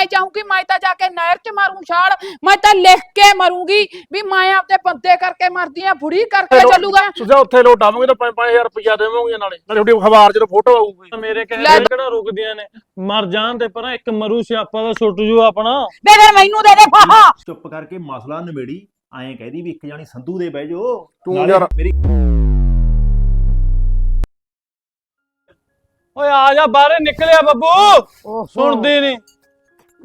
ਮੈਂ ਚਾਹੂੰਗੀ ਮੈਂ ਤਾਂ ਜਾ ਕੇ ਨਹਿਰ 'ਚ ਮਾਰੂੰ ਛਾਲ ਮੈਂ ਤਾਂ ਲਿਖ ਕੇ ਮਰੂੰਗੀ ਵੀ ਮੈਂ ਆਪਦੇ ਬੰਦੇ ਕਰਕੇ ਮਰਦੀ ਆ ਬੁੜੀ ਕਰਕੇ ਚੱਲੂਗਾ। ਤੁਸੀਂ ਉੱਥੇ ਲੋਟਾਵੋਗੇ ਤਾਂ 5-5000 ਰੁਪਇਆ ਦੇਵੋਗੇ ਨਾਲੇ। ਨਾਲੇ ਤੁਹਾਡੀ ਅਖਬਾਰ 'ਚ ਫੋਟੋ ਆਊਗੀ। ਮੇਰੇ ਲੈ ਕਹਿੰਦੇ ਕਿਹੜਾ ਰੁਕਦੀਆਂ ਨੇ? ਮਰ ਜਾਣ ਤੇ ਪਰਾਂ ਇੱਕ ਮਰੂ ਸਿਆਪਾ ਦਾ ਛੁੱਟ ਜੂ ਆਪਣਾ। ਦੇ ਫਿਰ ਮੈਨੂੰ ਦੇ ਦੇ ਫਾਹਾ ਚੁੱਪ ਕਰਕੇ ਮਸਲਾ ਨਿਬੇੜੀ ਐਂ ਕਹਿਦੀ ਵੀ ਇੱਕ ਜਾਣੀ ਸੰਧੂ ਦੇ ਬਹਿ ਜੋ ਤੂੰ ਨਾਲੇ ਯਾਰ- ਮੇਰੀ ਓਏ ਆ ਜਾ ਬਾਹਰੇ ਨਿਕਲਿਆ ਬੱਬੂ। ਸੁਣਦੀ ਨਹੀਂ।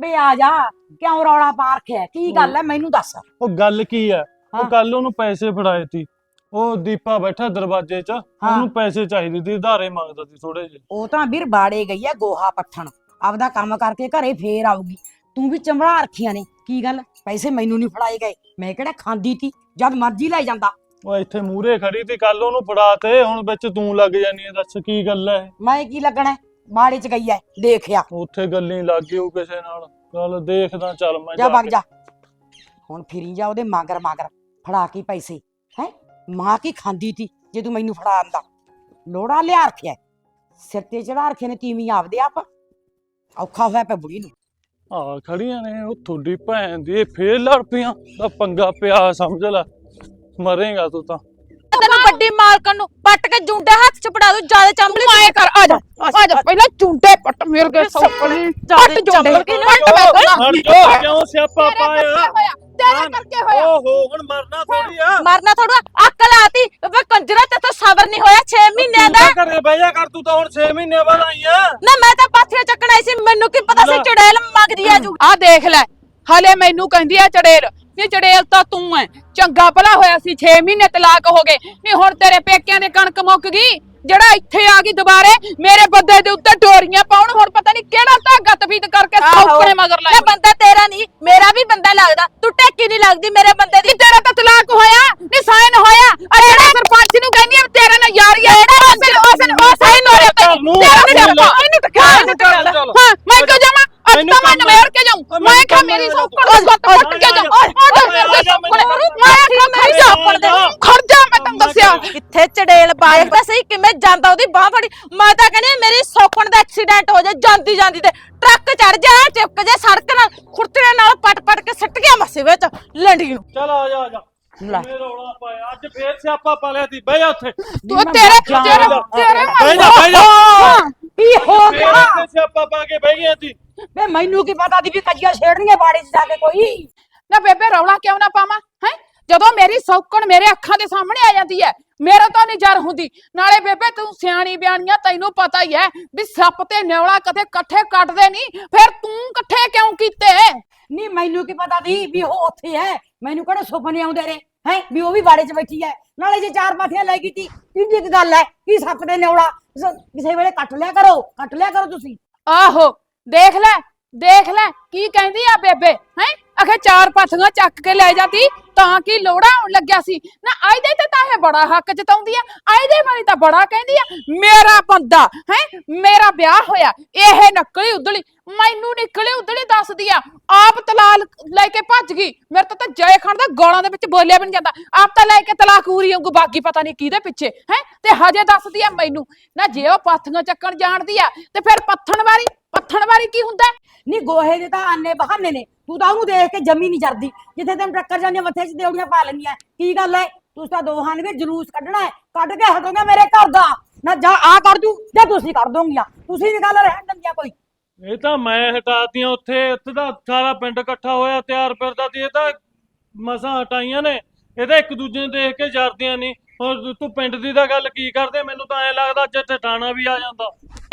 ਬੇ ਆ ਜਾ ਕਿਉਂ ਰੌਲਾ ਪਾ ਰੱਖਿਆ? ਕੀ ਗੱਲ ਹੈ? ਮੈਨੂੰ ਦੱਸ। ਉਹ ਗੱਲ ਕੀ ਹਾਂ। ਉਹ ਕੱਲ ਉਹਨੂੰ ਪੈਸੇ ਫੜਾਏ ਤੀ ਉਹ ਦੀਪਾ ਬੈਠਾ ਦਰਵਾਜ਼ੇ 'ਚ। ਉਹਨੂੰ ਪੈਸੇ ਚਾਹੀਦੇ ਸੀ ਉਧਾਰੇ ਮੰਗਦਾ ਸੀ ਥੋੜੇ ਜਿਹੇ। ਉਹ ਤਾਂ ਵੀਰ ਬਾੜੇ ਗਈ ਹੈ ਗੋਹਾ ਪੱਠਣ। ਆਪਦਾ ਕੰਮ ਕਰਕੇ ਘਰੇ ਫੇਰ ਆਊਗੀ। ਤੂੰ ਵੀ ਚੰਬੜਾ ਰੱਖੀਆਂ ਨੇ। ਕੀ ਗੱਲ? ਪੈਸੇ ਮੈਨੂੰ ਨਹੀਂ ਫੜਾਏ ਗਏ। ਮੈਂ ਕਿਹੜਾ ਖਾਂਦੀ ਤੀ? ਜਦ ਮਰਜ਼ੀ ਲੈ ਜਾਂਦਾ। ਉਹ ਇੱਥੇ ਮੂਰੇ ਖੜੀ ਤੀ ਕੱਲ ਉਹਨੂੰ ਫੜਾ ਤੇ ਹੁਣ ਵਿੱਚ ਤੂੰ ਲੱਗ ਜਾਨੀ ਹੈ ਦੱਸ ਕੀ ਗੱਲ ਹੈ ਮੈਂ ਕੀ ਲੱਗਣਾ? ਹੈ? ਬਾੜੇ ਚ ਗਈ ਐ ਦੇਖਿਆ ਉੱਥੇ ਗੱਲੀ ਲੱਗ ਗਈ ਉਹ ਕਿਸੇ ਨਾਲ। ਚੱਲ ਦੇਖਦਾ ਚੱਲ ਮੈਂ ਜਾ ਵਗ ਕੇ। ਜਾ। ਹੁਣ ਫਿਰੀ ਜਾ ਉਹਦੇ ਮਾਗਰ ਮਾਗਰ। ਫੜਾ ਕੇ ਪੈਸੇ ਹੈ? ਮਾਂ ਕੀ ਖਾਂਦੀ ਤੀ ਜੇ ਤੂੰ ਮੈਨੂੰ ਫੜਾ ਆਂਦਾ? ਲੋੜਾ ਲਿਆ ਰੱਖਿਆ। ਸਿਰ ਤੇ ਚੜਾ ਰੱਖੇ ਨੇ ਤੀਵੀਂ ਆਪਦੇ ਆਪ। ਔਖਾ ਹੋਇਆ ਪਿਆ ਬੁੜੀ ਨੂੰ। ਆ ਖੜੀਆਂ ਨੇ ਉਹ ਤੁਹਾਡੀ ਭੈਣ ਦੀ ਇਹ ਫੇਰ ਲੜ ਪਈਆਂ। ਦਾ ਪੰਗਾ ਪਿਆ ਸਮਝ ਲੈ। ਮਰੇਗਾ ਤੂੰ ਤਾਂ। ਤੈਨੂੰ ਵੱਡੀ ਮਾਲਕਣ ਨੂੰ ਪੱਟ ਕੇ ਜੁੰਡੇ ਹੱਥ 'ਚ ਫੜਾ ਦੂੰ ਜ਼ਿਆਦਾ ਚੰਬਲੀ ਆਏ ਕਰ ਆ ਜਾ ਆ ਜਾ। ਪਹਿਲਾਂ ਜੁੰਡੇ ਪੱਟ ਮੇਰੇ ਕੇ ਸੌਕਣੀ ਪੱਟ ਮੈਂ ਪਹਿਲਾਂ ਹਟ ਜਾ ਕਿਉਂ ਸਿਆਪਾ ਪਾਇਆ? ਤੇਰੇ ਕਰਕੇ ਹੋਇਆ। ਓਹੋ ਹੁਣ ਮਰਨਾ ਥੋੜੀ ਆ। ਮਰਨਾ ਥੋੜਾ ਅਕਲ ਆਤੀ। ਵੇ ਕੰਜਰਾ ਤੇ ਤਾਂ ਸਬਰ ਨਹੀਂ ਹੋਇਆ 6 ਮਹੀਨਿਆਂ ਤੂੰ ਦਾ। ਤਾਂ ਘਰੇ ਬਹਿ ਜਾ ਕਰ ਤੂੰ ਤਾਂ ਹੁਣ 6 ਮਹੀਨੇ ਬਾਅਦ ਆਈ ਆ। ਨਾ ਮੈਂ ਤਾਂ ਪਾਥੀਆਂ ਚੱਕਣ ਆਈ ਸੀ ਮੈਨੂੰ ਕੀ ਪਤਾ ਸੀ। ਚੜੇਲ ਮੰਗਦੀ ਆ ਜੂ। ਆ ਦੇਖ ਲੈ ਹਲੇ ਮੈਨੂੰ ਕਹਿੰਦੀ ਆ ਚੜੇਲ ਇਹ ਚੜੇਲ ਤਾਂ ਤੂੰ ਐ। ਚੰਗਾ ਭਲਾ ਹੋਇਆ ਸੀ 6 ਮਹੀਨੇ ਤਲਾਕ ਹੋ ਗਏ। ਨਹੀਂ ਹੁਣ ਤੇਰੇ ਪੇਕਿਆਂ ਦੇ ਕਣਕ ਮੁੱਕ ਗਈ। ਜਿਹੜਾ ਇੱਥੇ ਆ ਗਈ ਦੁਬਾਰੇ ਮੇਰੇ ਬੰਦੇ ਦੇ ਉੱਤੇ ਡੋਰੀਆਂ ਪਾਉਣ। ਹੁਣ ਪਤਾ ਨਹੀਂ ਕਿਹੜਾ ਧਾਗਾ ਤਫੀਦ ਕਰਕੇ ਸੌਕਣੇ ਮਗਰ ਲਾਇਆ ਬੰਦਾ ਤੇਰਾ ਨਹੀਂ ਮੇਰਾ ਵੀ ਬੰਦਾ ਲੱਗਦਾ। ਤੂੰ ਟੇਕੀ ਨਹੀਂ ਲੱਗਦੀ ਮੇਰੇ ਬੰਦੇ ਦੀ। ਤੇਰਾ ਤਾਂ ਤਲਾਕ ਹੋਇਆ ਨਹੀਂ ਸਾਈਨ ਹੋਇਆ। ਆ ਜਿਹੜਾ ਸਰਪੰਚ ਨੂੰ ਕਹਿੰਦੀ ਆ ਤੇਰਾ ਨਾਲ ਯਾਰੀ ਆ। ਉਹ ਸਾਈਨ ਹੋ ਰਿਹਾ ਨੂੰ ਤੇਰਾ ਨਹੀਂ ਇਹਨੂੰ। ਹਾਂ ਮੈਂ ਕਿਉਂ ਜਾਵਾਂ? ਅੱਜ ਮੈਨੂੰ ਤਾਂ ਮੈਂ ਨਵੇੜ ਕੇ ਮੈਨੂੰ ਮੈਂ ਕਿਹਾ ਮੇਰੀ। ਸੌਕੜ ਉਸ ਗੁੱਟ ਕੁੱਟ ਕੇ ਓਏ ਓਏ ਮੇਰੇ ਸੌਕੜ ਮੈਂ ਕਿਹਾ ਮੇਰੀ ਸੌਕੜ ਦੇ ਖੜ ਜਾ ਮੈਂ ਤੈਨੂੰ ਦੱਸਿਆ ਕਿੱਥੇ ਚੜੇਲ ਬਾਈਕ ਤਾਂ ਸਹੀ ਕਿਵੇਂ ਜਾਂਦਾ ਉਹਦੀ ਬਾਹ ਫੜੀ। ਮੈਂ ਤਾਂ ਕਹਿੰਦੀ ਮੇਰੀ ਸੌਕਣ ਦਾ ਐਕਸੀਡੈਂਟ ਹੋ ਜਾ ਜਾਂਦੀ ਜਾਂਦੀ ਤੇ ਟਰੱਕ ਚੜ ਜਾ ਚਿਪਕ ਜਾ ਸੜਕ ਨਾਲ ਖੁਰਤਰੇ ਨਾਲ ਪਟ ਪਟ ਕੇ ਸੱਟ ਗਿਆ ਮੱਸੇ ਵਿੱਚ ਲੰਡੀ ਨੂੰ। ਚੱਲ ਆ ਜਾ ਆ ਜਾ। ਲੈ। ਰੌਲਾ ਪਾਇਆ? ਅੱਜ ਫੇਰ ਸਿਆਪਾ ਪਾ ਲਿਆ ਤੀ ਬਹਿ ਜਾ ਉੱਥੇ। ਤੂੰ ਤੇਰੇ ਤੇਰੇ ਤੇਰੇ ਬਹਿ ਜਾ। ਬਹਿ ਜਾ ਕੀ ਹੋ ਗਿਆ? ਸਿਆਪਾ ਪਾ ਕੇ ਬਹਿ ਗਿਆ ਤੀ ਵੇ ਮੈਨੂੰ ਕੀ ਪਤਾ ਦੀ ਵੀ ਕੱਜੀਆਂ ਛੇੜਨੀਆਂ ਬਾੜੇ 'ਚ ਜਾ ਕੇ ਕੋਈ? ਨਾ ਬੇਬੇ ਰੌਲਾ ਕਿਉਂ ਨਾ ਪਾਵਾਂ ਹੈ? ਜਦੋਂ ਮੇਰੀ ਸੌਕਣ ਮੇਰੇ ਅੱਖਾਂ ਦੇ ਸਾਹਮਣੇ ਆ ਜਾਂਦੀ ਹੈ ਮੇਰਾ ਤਾਂ ਨਹੀਂ ਜਰ ਹੁੰਦੀ। ਨਾਲੇ ਬੇਬੇ ਤੂੰ ਸਿਆਣੀ ਬਿਆਣੀਆਂ ਤੈਨੂੰ ਪਤਾ ਹੀ ਹੈ ਵੀ ਸੱਪ ਤੇ ਨਿਉਲਾ ਕਦੇ ਇਕੱਠੇ ਕੱਟਦੇ ਨਹੀਂ ਫਿਰ ਤੂੰ ਇਕੱਠੇ ਕਿਉਂ ਕੀਤੇ? ਨਹੀਂ ਮੈਨੂੰ ਕੀ ਪਤਾ ਦੀ ਵੀ ਉਹ ਉੱਥੇ ਹੈ ਮੈਨੂੰ ਕਿਹੜੇ ਸੁਪਨੇ ਆਉਂਦੇ ਨੇ ਹੈ? ਵੀ ਉਹ ਵੀ ਬਾੜੇ 'ਚ ਬੈਠੀ ਹੈ ਨਾਲੇ ਜੇ ਚਾਰ ਪਾਥੀਆਂ ਲੈ ਗਈ ਤੀ ਕਿੰਨੀ ਕੁ ਗੱਲ ਹੈ ਕੀ ਸੱਪ ਨਿਉੜਾ ਸ- ਕਿਸੇ ਵੇਲੇ ਕੱਟ ਲਿਆ ਕਰੋ ਕੱਟ ਲਿਆ ਕਰੋ ਤੁਸੀਂ। ਆਹੋ ਦੇਖ ਲੈ ਦੇਖ ਲੈ ਕੀ ਕਹਿੰਦੀ ਆ ਬੇਬੇ ਹੈ? ਅਖੇ ਚਾਰ ਪਾਥੀਆਂ ਚੱਕ ਕੇ ਲੈ ਜਾਂਦੀ, ਤਾਂ ਕਿ ਲੋੜਾ ਆਉਣ ਲੱਗਿਆ ਸੀ ਨਾ ਆਇਦੇ ਤੇ ਤਾਂ ਇਹ ਬੜਾ ਹੱਕ ਜਤਾਉਂਦੀ ਆ ਆਇਦੇ ਵਾਲੀ ਤਾਂ ਬੜਾ ਕਹਿੰਦੀ ਆ, ਮੇਰਾ ਬੰਦਾ, ਹੈ, ਮੇਰਾ ਵਿਆਹ ਹੋਇਆ, ਇਹ ਨਕਲੀ ਉਦਲੀ ਮੈਨੂੰ ਨਿਕਲੀ ਉਦਲੀ ਦੱਸਦੀ ਆ, ਆਪ ਤਲਾਕ ਲੈ ਕੇ ਭੱਜ ਗਈ, ਮੇਰੇ ਤਾਂ ਤਾਂ ਜੈ ਖਾਨ ਦਾ ਗਾਲਾਂ ਦੇ ਵਿੱਚ ਬੋਲਿਆ ਵੀ ਨਹੀਂ ਜਾਂਦਾ, ਆਪ ਤਾਂ ਲੈ ਕੇ ਤਲਾਕ ਪੂਰੀ ਵਾਂਗੂ ਬਾਕੀ ਪਤਾ ਨਹੀਂ ਕਿਹਦੇ ਪਿੱਛੇ, ਹੈ, ਤੇ ਹਜੇ ਦੱਸਦੀ ਆ ਮੈਨੂੰ, ਨਾ ਜੇ ਉਹ ਪਾਥੀਆਂ ਚੱਕਣ ਜਾਣਦੀ ਆ, ਤੇ ਫਿਰ ਪੱਥਣ ਵਾਰੀ ਪੱਥਣ ਵਾਰੀ ਕੀ ਹੁੰਦਾ ਹੈ? ਨਹੀਂ ਗੋਹੇ ਦੇ ਤਾਂ ਆਨੇ ਬਹਾਨੇ ਨੇ ਤੂੰ ਤਾਂ ਉਹਨੂੰ ਦੇਖ ਕੇ ਜੰਮੀ ਨਹੀਂ ਚੜਦੀ ਜਿੱਥੇ ਤੈਨੂੰ ਟੱਕਰ ਜਾਂਦੀਆਂ ਮੱਥੇ 'ਚ ਦੇਉੜੀਆਂ ਪਾ ਲੈਂਦੀਆਂ। ਕੀ ਗੱਲ ਹੈ ਤੁਸੀਂ ਤਾਂ ਦੋਹਾਂ ਨੇ ਵੀ ਜਲੂਸ ਕੱਢਣਾ ਹੈ ਕੱਢ ਕੇ ਹਟੋਗੇ ਮੇਰੇ ਘਰ ਦਾ। ਨਾ ਜਾ ਆ ਕਰ ਦੂੰ ਜਾਂ ਤੁਸੀਂ ਕਰ ਦੋਗੀਆਂ। ਤੁਸੀਂ ਵੀ ਗੱਲ ਰਹਿਣ ਦਿੰਦੀਆਂ ਕੋਈ। ਇਹ ਤਾਂ ਮੈਂ ਹਟਾਤੀਆਂ ਉੱਥੇ। ਉੱਥੇ ਦਾ ਸਾਰਾ ਪਿੰਡ ਇਕੱਠਾ ਹੋਇਆ ਤਿਆਰ ਫਿਰਦਾ ਸੀ ਇਹ ਤਾਂ ਮਸਾਂ ਹਟਾਈਆਂ ਨੇ। ਇਹ ਤਾਂ ਇੱਕ ਦੂਜੇ ਨੂੰ ਦੇਖ ਕੇ ਜਰਦੀਆਂ ਨਹੀਂ ਹੋਰ ਤੂੰ ਪਿੰਡ ਦੀ ਤਾਂ ਗੱਲ ਕੀ ਕਰਦੇ? ਮੈਨੂੰ ਤਾਂ ਐ ਲੱਗਦਾ ਅੱਜ ਟਟਾਣਾ ਵੀ ਆ ਜਾਂਦਾ।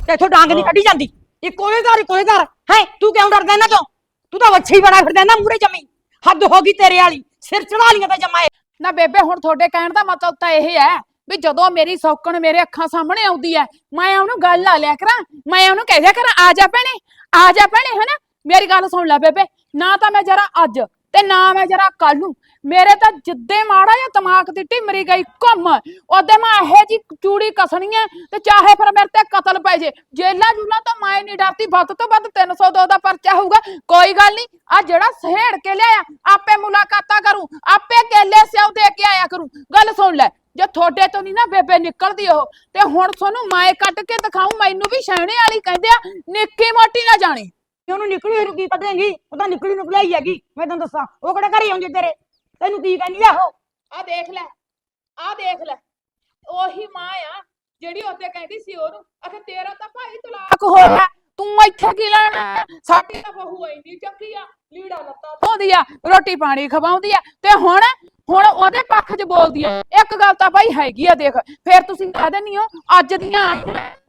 ਤੇ ਇੱਥੋਂ ਡਾਂਗ ਨਹੀਂ ਕੱਢੀ ਜਾਂਦੀ। ਇੱਕੋ ਹੀ ਘਰ ਹੀ ਘਰ। ਹੈ? ਤੂੰ ਕਿਉਂ ਡਰਦਾ ਇਹਨਾਂ ਤੋਂ ਤੂੰ ਤਾਂ ਵੱਛੀ ਬਣਾ ਫਿਰਦਾ ਇਹਨਾਂ ਮੂਰੇ ਜੰਮੀ। ਹੱਦ ਹੋ ਗਈ ਤੇਰੇ ਵਾਲੀ। ਸਿਰ ਚੜਾ ਲੀਆਂ ਤਾਂ ਜਮਾਏ ਨਾ ਬੇਬੇ, ਹੁਣ ਤੁਹਾਡੇ ਕਹਿਣ ਦਾ ਮਤਲਬ ਤਾਂ ਇਹ ਹੈ ਵੀ ਜਦੋਂ ਮੇਰੀ ਸੌਕਣ ਮੇਰੇ ਅੱਖਾਂ ਸਾਹਮਣੇ ਆਉਂਦੀ ਹੈ, ਮੈਂ ਉਹਨੂੰ ਗੱਲ ਲਾ ਲਿਆ ਕਰਾਂ, ਮੈਂ ਉਹਨੂੰ ਕਹਿ ਦਿਆ ਕਰਾਂ, ਆ ਜਾ ਭੈਣੇ, ਆ ਜਾ ਭੈਣੇ, ਹਨਾ? ਮੇਰੀ ਗੱਲ ਸੁਣ ਲੈ ਬੇਬੇ, ਨਾ ਤਾਂ ਮੈਂ ਜਰਾ ਅੱਜ ਤੇ ਨਾ ਮੈਂ ਜਰਾ ਕੱਲ ਨੂੰ, ਮੇਰੇ ਤਾਂ ਜਿੱਦੇ ਮਾੜਾ ਜਾਂ ਦਿਮਾਗ ਦੀ ਢਿਮਰੀ ਗਈ, ਘੁੰਮ। ਉਹਦੇ ਮੈਂ ਇਹੋ ਜੀ ਚੂੜੀ ਕਸਣੀ ਐ, ਤੇ ਚਾਹੇ ਫਿਰ ਮੇਰੇ ਤੇ ਕਤਲ ਪੈ ਜੇ। ਜੇਲਾਂ ਜੂਲਾਂ ਤਾਂ ਮੈਂ ਨਹੀਂ ਡਰਦੀ, ਵੱਧ ਤੋਂ ਵੱਧ 302 ਦਾ ਪਰਚਾ ਹੋਊਗਾ। ਕੋਈ ਗੱਲ ਨਹੀਂ, ਆ ਜਿਹੜਾ ਸਹੇੜ ਕੇ ਲਿਆਇਆ, ਆਪੇ ਮੁਲਾਕਾਤਾਂ ਕਰੂ, ਆਪੇ ਕੇਲੇ ਸਿਉ ਦੇ ਕੇ ਆਇਆ ਕਰੂ। ਗੱਲ ਸੁਣ ਲੈ, ਜੇ ਤੁਹਾਡੇ ਤੋਂ ਨਹੀਂ ਨਾ ਬੇਬੇ ਨਿਕਲਦੀ ਉਹ, ਤੇ ਹੁਣ ਤੁਹਾਨੂੰ ਮੈਂ ਕੱਟ ਕੇ ਦਿਖਾਉਂ ਮੈਨੂੰ ਵੀ ਸਹਿਣੇ ਵਾਲੀ ਕਹਿੰਦੇ ਆ, ਨਿੱਕੀ ਮੋਟੀ ਨਾ ਜਾਣੀ। ਉਹਨੂੰ ਨਿਕਲੀ ਹੋਈ ਨੂੰ ਕੀ ਕੱਢੇਂਗੀ? ਉਹ ਤਾਂ ਨਿਕਲੀ ਨਿਕਲਿਆ ਹੀ ਹੈਗੀ। ਮੈਂ ਤੈਨੂੰ ਦੱਸਾਂ ਉਹ ਕਿਹੜਾ ਘਰੇ ਆਉਂਦੀ ਤੇਰੇ? ਤੈਨੂੰ ਕੀ ਕਹਿੰਦੀ ਆ ਉਹ? ਆ ਦੇਖ ਲੈ ਆ ਦੇਖ ਲੈ। ਉਹੀ ਮਾਂ ਆ ਜਿਹੜੀ ਉੱਤੇ ਕਹਿੰਦੀ ਸੀ ਉਹਨੂੰ ਅਖੇ ਤੇਰਾ ਤਾਂ ਭਾਈ ਤਲਾਕ ਹੋ। ਗਿਆ ਤੂੰ ਇੱਥੇ ਕੀ ਲੈਣਾ? ਸਾਡੀ ਤਾਂ ਬਹੂ ਇੰਨੀ ਚੰਗੀ ਆ ਲੀੜਾ ਲੱਤਾ ਧੋਦੀ ਆ ਰੋਟੀ ਪਾਣੀ ਖਵਾਉਂਦੀ ਆ। ਤੇ ਹੁਣ ਹੁਣ ਉਹਦੇ ਪੱਖ 'ਚ ਬੋਲਦੀ ਆ ਇੱਕ ਗੱਲ ਤਾਂ ਭਾਈ ਹੈਗੀ ਆ ਦੇਖ ਫੇਰ ਤੁਸੀਂ ਕਹਿ ਦਿੰਨੀ ਹੋ ਅੱਜ ਦੀਆਂ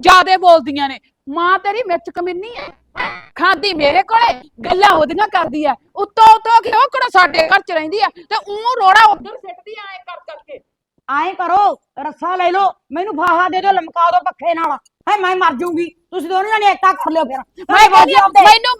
ਜਿਆਦੇ ਬੋਲਦੀਆਂ ਨੇ। ਮਾਂ ਤੇਰੀ ਮਿਰਚ ਕਮਿੰਨੀ ਆ। ਖਾਂਦੀ ਮੇਰੇ ਕੋਲੇ ਗੱਲਾਂ ਉਹਦੀਆਂ ਕਰਦੀ ਆ ਉੱਤੋਂ ਉੱਤੋਂ ਕਿ ਉਹ ਕਿਹੜਾ ਸਾਡੇ ਘਰ 'ਚ ਰਹਿੰਦੀ ਆ ਤੇ ਉਹ ਰੋੜਾ ਉਧਰ ਸਿੱਟਦੀ ਆ ਐ ਕਰ ਕਰਕੇ। ਐਂ ਕਰੋ ਰੱਸਾ ਲੈ ਲਓ ਮੈਨੂੰ ਫਾਹਾ ਦੇ ਦਿਓ ਲਮਕਾ ਦਿਓ ਪੱਖੇ ਨਾਲ। ਹੈ ਮੈਂ ਮਰ ਜਾਊਂਗੀ। ਤੁਸੀਂ ਦੋਨੋਂ ਜਣੇ ਏਕਾ ਕਰ ਲਿਓ ਫਿਰ। ਮੈਂ ਮੈਨੂੰ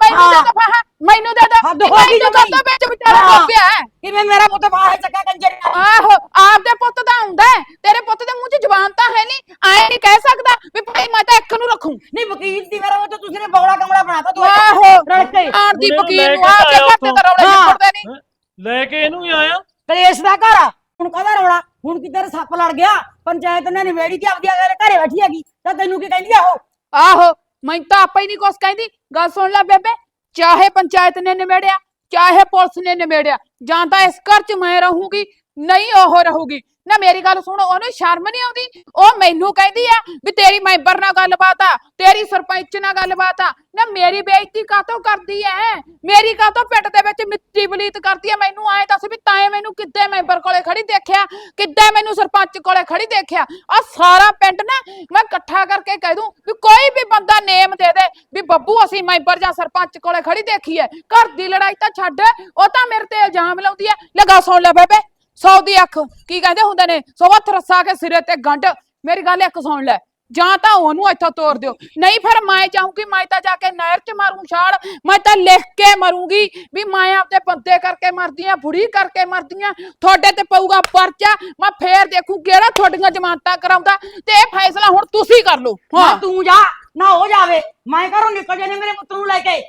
ਮੈਨੂੰ ਦੋ ਫਾਹਾ ਮੈਨੂੰ ਦੇ ਦੋ। ਹੱਦ ਹੋ ਗਈ ਮੈਨੂੰ ਜਮਾਈ। ਵਿੱਚ ਵਿਚਾਰਾ ਹਾਂ। ਹੋ ਪਿਆ ਹੈ। ਕਿਵੇਂ ਮੇਰਾ ਪੁੱਤ ਫਾਹਾ ਚੱਕਾ ਕੰਜਰ? ਆਹੋ ਆਪਦੇ ਪੁੱਤ ਦਾ ਹੁੰਦਾ ਹੈ, ਤੇਰੇ ਪੁੱਤ ਦੇ ਮੂੰਹ 'ਚ ਜ਼ਬਾਨ ਤਾਂ ਹੈ ਨਹੀਂ। ਐ ਨਹੀਂ ਕਹਿ ਸਕਦਾ ਵੀ ਭਾਈ ਮੈਂ ਤਾਂ ਇੱਕ ਨੂੰ ਰੱਖੂ। ਨਹੀਂ ਵਕੀਲ ਦੀ ਮੇਰਾ ਪੁੱਤ ਤੁਸੀਂ ਨੇ ਬੌੜਾ ਕਮਲਾ ਬਣਾਤਾ ਤੂੰ ਆਹੋ ਰਲ ਕੇ। ਆਣ ਦੀ ਵਕੀਲ ਲੈ ਨੂੰ ਕੇ ਆ ਕੇ ਆਇਆ ਘੱਟ ਤਾਂ ਰੌਲੇ ਹਾਂ। ਨਿਕਲਦੇ ਨਹੀਂ ਲੈ ਕੇ ਇਹਨੂੰ ਹੀ ਆਇਆ? ਕਲੇਸ਼ ਦਾ ਘਰ ਆ। ਹੁਣ ਕਾਹਦਾ ਰੌਲਾ? ਹੁਣ ਕੀ ਤੇਰੇ ਸੱਪ ਲੜ ਗਿਆ? ਪੰਚਾਇਤ ਨੇ ਨਿਬੇੜੀ ਤੇ ਆਪਦੀ ਅਗਰ ਘਰੇ ਬੈਠੀ ਹੈਗੀ। ਤਾਂ ਤੈਨੂੰ ਕੀ ਕਹਿੰਦੀ ਆ ਉਹ? ਆਹੋ ਮੈਂ ਤਾਂ ਆਪੇ ਹੀ ਨਹੀਂ ਕੁਛ ਕਹਿੰਦੀ। ਗੱਲ ਸੁਣ ਲੈ ਬੇਬੇ ਚਾਹੇ ਪੰਚਾਇਤ ਨੇ ਨਿਬੇੜਿਆ, ਚਾਹੇ ਪੁਲਿਸ ਨੇ ਨਿਬੇੜਿਆ, ਜਾਂ ਤਾਂ ਇਸ ਘਰ 'ਚ ਮੈਂ ਰਹੂੰਗੀ ਨਹੀਂ ਉਹ ਰਹੂਗੀ। ਨਾ ਮੇਰੀ ਗੱਲ ਸੁਣ, ਉਹਨੂੰ ਸ਼ਰਮ ਨਹੀਂ ਆਉਂਦੀ? ਉਹ ਮੈਨੂੰ ਕਹਿੰਦੀ ਆ ਵੀ ਤੇਰੀ ਮੈਂਬਰ ਨਾਲ ਗੱਲਬਾਤ ਆ, ਤੇਰੀ ਸਰਪੰਚ ਨਾਲ ਗੱਲਬਾਤ ਆ। ਨਾ ਮੇਰੀ ਬੇਇੱਜ਼ਤੀ ਕਾਤੋਂ ਕਰਦੀ ਐ? ਮੇਰੀ ਕਾਤੋਂ ਪਿੱਟ ਦੇ ਵਿੱਚ ਮਿੱਟੀ ਬਲੀਤ ਕਰਦੀ ਐ? ਮੈਨੂੰ ਐਂ ਦੱਸ ਵੀ ਤਾਂ ਮੈਨੂੰ ਕਿੱਦੇ ਮੈਂਬਰ ਕੋਲੇ ਖੜੀ ਦੇਖਿਆ? ਕਿੱਦਾਂ ਮੈਨੂੰ ਸਰਪੰਚ ਕੋਲੇ ਖੜੀ ਦੇਖਿਆ? ਆ ਸਾਰਾ ਪਿੰਡ ਨਾ ਮੈਂ ਇਕੱਠਾ ਕਰਕੇ ਕਹਿ ਦੂੰ ਵੀ ਕੋਈ ਵੀ ਬੰਦਾ ਨੇਮ ਦੇ ਦੇ ਵੀ ਬੱਬੂ, ਅਸੀਂ ਮੈਂਬਰ ਜਾਂ ਸਰਪੰਚ ਕੋਲੇ ਖੜੀ ਦੇਖੀ ਐ ਘਰ ਦੀ ਲੜਾਈ ਤਾਂ ਛੱਡ, ਉਹ ਤਾਂ ਮੇਰੇ ਤੇ ਇਲਜ਼ਾਮ ਲਾਉਂਦੀ ਐ। ਲਗਾ ਸੁਣ ਲੈ ਬੇਬੇ। ਸੌ ਦੀ ਅੱਖ ਕੀ ਕਹਿੰਦੇ ਹੁੰਦੇ ਨੇ? ਸੌ ਹੱਥ ਰੱਸਾ ਕੇ ਸਿਰੇ ਤੇ ਗੰਢ। ਮੇਰੀ ਗੱਲ ਇੱਕ ਸੁਣ ਲੈ ਜਾਂ ਤਾਂ ਉਹਨੂੰ ਇੱਥੋਂ ਤੋੜ ਦਿਓ। ਨਹੀਂ ਫਿਰ ਮੈਂ ਚਾਹੂੰਗੀ ਮੈਂ ਤਾਂ ਜਾ ਕੇ ਨਹਿਰ 'ਚ ਮਾਰੂੰ ਛਾਲ ਮੈਂ ਤਾਂ ਲਿਖ ਕੇ ਮਰੂੰਗੀ ਵੀ ਮੈਂ ਆਪਦੇ ਬੰਦੇ ਕਰਕੇ ਮਰਦੀ ਆ ਬੁੜੀ ਕਰਕੇ ਮਰਦੀ ਆ। ਤੁਹਾਡੇ ਤੇ ਪਊਗਾ ਪਰਚਾ ਮੈਂ ਫੇਰ ਦੇਖੂ ਕਿਹੜਾ ਤੁਹਾਡੀਆਂ ਜ਼ਮਾਨਤਾਂ ਕਰਾਉਂਦਾ। ਤੇ ਇਹ ਫੈਸਲਾ ਹੁਣ ਤੁਸੀਂ ਕਰ ਲਓ। ਨਾ ਹਾਂ। ਤੂੰ ਜਾ ਨਾ ਉਹ ਜਾਵੇ। ਮੈਂ ਘਰੋਂ ਨਿਕਲ ਜਾਣੇ ਮੇਰੇ ਪੁੱਤ ਨੂੰ ਲੈ ਕੇ।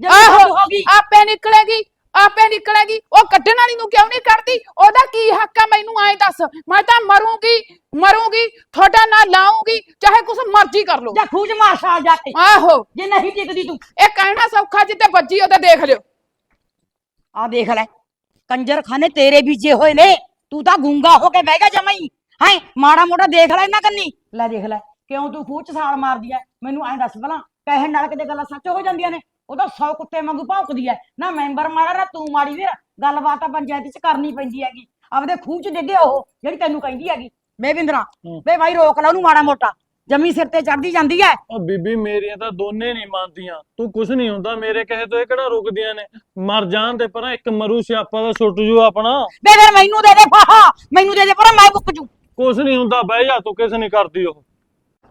ਆਹੋ ਆਪੇ ਨਿਕਲੇਗੀ। ਆਪੇ ਨਿਕਲੇਗੀ। ਉਹ ਕੱਢਣ ਵਾਲੀ ਨੂੰ ਕਿਉਂ ਨਹੀਂ ਕੱਢਦੀ? ਉਹਦਾ ਕੀ ਹੱਕ ਆ ਮੈਨੂੰ ਐਂ ਦੱਸ। ਮੈਂ ਤਾਂ ਮਰੂੰਗੀ ਮਰੂੰਗੀ ਤੁਹਾਡਾ ਨਾਂ ਲਾਉਂਗੀ ਚਾਹੇ ਕੁਛ ਮਰਜ਼ੀ ਕਰ ਲਓ। ਜਾ ਖੂਜ ਮਾਰ ਸਾਲ ਜਾ ਕੇ। ਆਹੋ। ਜੇ ਨਹੀਂ ਟਿਕਦੀ ਤੂੰ। ਇਹ ਕਹਿਣਾ ਸੌਖਾ ਜਿੱਤੇ ਵੱਜੀ ਉਹਦਾ ਦੇਖ ਲਿਓ। ਆ ਦੇਖ ਲੈ। ਕੰਜਰ ਖਾਨੇ ਤੇਰੇ ਬੀਜੇ ਹੋਏ ਨੇ ਤੂੰ ਤਾਂ ਗੁੰਗਾ ਹੋ ਕੇ ਬਹਿ ਗਿਆ ਜਮਾਈ। ਹੈ ਮਾੜਾ ਮੋਟਾ ਦੇਖ ਲੈ ਇਹਨਾਂ ਕੰਨੀ। ਲੈ ਦੇਖ ਲੈ ਕਿਉਂ ਤੂੰ ਖੂਹ ਚ ਛਾਲ ਮਾਰਦੀ ਐ? ਮੈਨੂੰ ਐਂ ਦੱਸ ਭਲਾ ਕਹਿਣ ਨਾਲ ਕਿਤੇ ਗੱਲਾਂ ਸੱਚ ਹੋ ਜਾਂਦੀਆਂ ਨੇ? ਉਹ ਤਾਂ 100 ਕੁੱਤੇ ਵਾਂਗੂ ਭੌਂਕਦੀ ਐ। ਨਾ ਮੈਂਬਰ ਮਾੜਾ ਨਾ ਤੂੰ ਮਾੜੀ ਵੀਰ। ਗੱਲਬਾਤ ਤਾਂ ਪੰਚਾਇਤ ਚ ਕਰਨੀ ਪੈਂਦੀ ਹੈਗੀ। ਆਪਦੇ ਖੂਹ ਚ ਡਿੱਗੇ ਉਹ ਜਿਹੜੀ ਤੈਨੂੰ ਕਹਿੰਦੀ ਹੈਗੀ। ਬੇ ਬਿੰਦਰਾ। ਬੇ ਭਾਈ ਰੋਕ ਲਾ ਉਹਨੂੰ ਮਾੜਾ ਮੋਟਾ। ਜਮੀ ਸਿਰ ਤੇ ਚੜਦੀ ਜਾਂਦੀ ਐ। ਉਹ ਬੀਬੀ ਮੇਰੀਆਂ ਤਾਂ ਦੋਨੇ ਨਹੀਂ ਮੰਨਦੀਆਂ। ਤੂੰ ਕੁਛ ਨਹੀਂ ਹੁੰਦਾ ਮੇਰੇ ਕਹੇ ਤੋਂ ਇਹ ਕਿਹੜਾ ਰੁਕਦੀਆਂ ਨੇ? ਮਰ ਜਾਣ ਤੇ ਪਰਾਂ ਇੱਕ ਮਰੂ ਸਿਆਪਾ ਦਾ ਛੁੱਟ ਜੂ ਆਪਣਾ। ਬੇ ਫਿਰ ਮੈਨੂੰ ਦੇ ਦੇ ਫਾਹਾ। ਮੈਨੂੰ ਦੇ ਦੇ ਪਰ ਮੈਂ ਮੁੱਕ ਜੂ। ਕੁਛ ਨਹੀਂ ਹੁੰਦਾ ਬਹਿ ਜਾ ਤੂੰ ਕਿਸ ਨਹੀਂ ਕਰਦੀ ਉਹ।